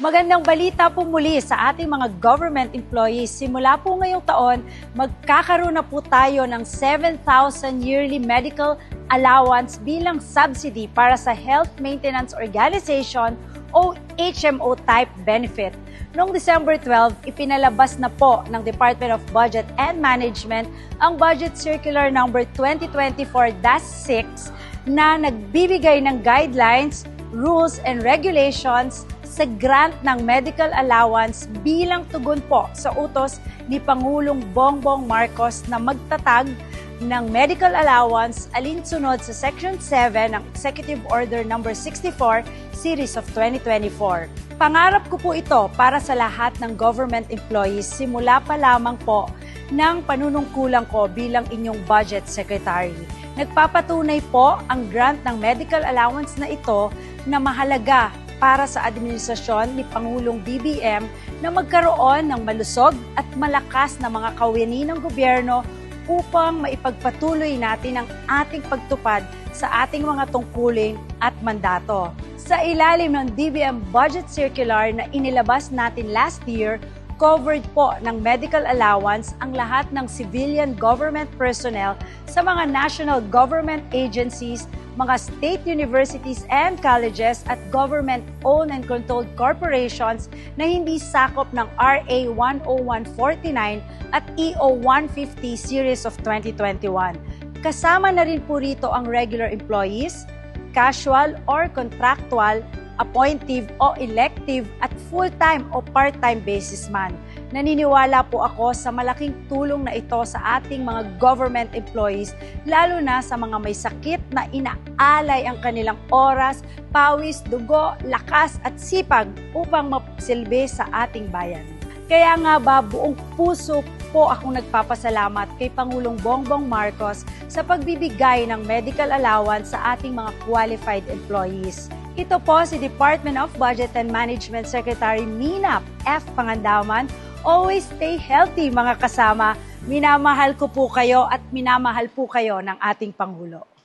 Magandang balita po muli sa ating mga government employees. Simula po ngayong taon, magkakaroon na po tayo ng 7,000 yearly medical allowance bilang subsidy para sa Health Maintenance Organization o HMO type benefit. Noong December 12, ipinalabas na po ng Department of Budget and Management ang Budget Circular number 2024-6 na nagbibigay ng guidelines, rules, and regulations sa grant ng medical allowance bilang tugon po sa utos ni Pangulong Bongbong Marcos na magtatag ng medical allowance alinsunod sa Section 7 ng Executive Order No. 64 Series of 2024. Pangarap ko po ito para sa lahat ng government employees simula pa lamang po ng panunungkulan ko bilang inyong budget secretary. Nagpapatunay po ang grant ng medical allowance na ito na mahalaga para sa administrasyon ni Pangulong BBM na magkaroon ng malusog at malakas na mga kawini ng gobyerno upang maipagpatuloy natin ang ating pagtupad sa ating mga tungkulin at mandato. Sa ilalim ng DBM Budget Circular na inilabas natin last year, covered po ng medical allowance ang lahat ng civilian government personnel sa mga national government agencies, mga state universities and colleges at government-owned and controlled corporations na hindi sakop ng RA 10149 at EO 150 series of 2021. Kasama na rin po rito ang regular employees, casual or contractual, appointive o elective at full-time o part-time basis man. Naniniwala po ako sa malaking tulong na ito sa ating mga government employees, lalo na sa mga may sakit na inaalay ang kanilang oras, pawis, dugo, lakas at sipag upang masilbi sa ating bayan. Kaya nga ba buong puso po akong nagpapasalamat kay Pangulong Bongbong Marcos sa pagbibigay ng medical allowance sa ating mga qualified employees. Ito po si Department of Budget and Management Secretary Mina F. Pangandaman. Always stay healthy mga kasama. Minamahal ko po kayo at minamahal po kayo ng ating Pangulo.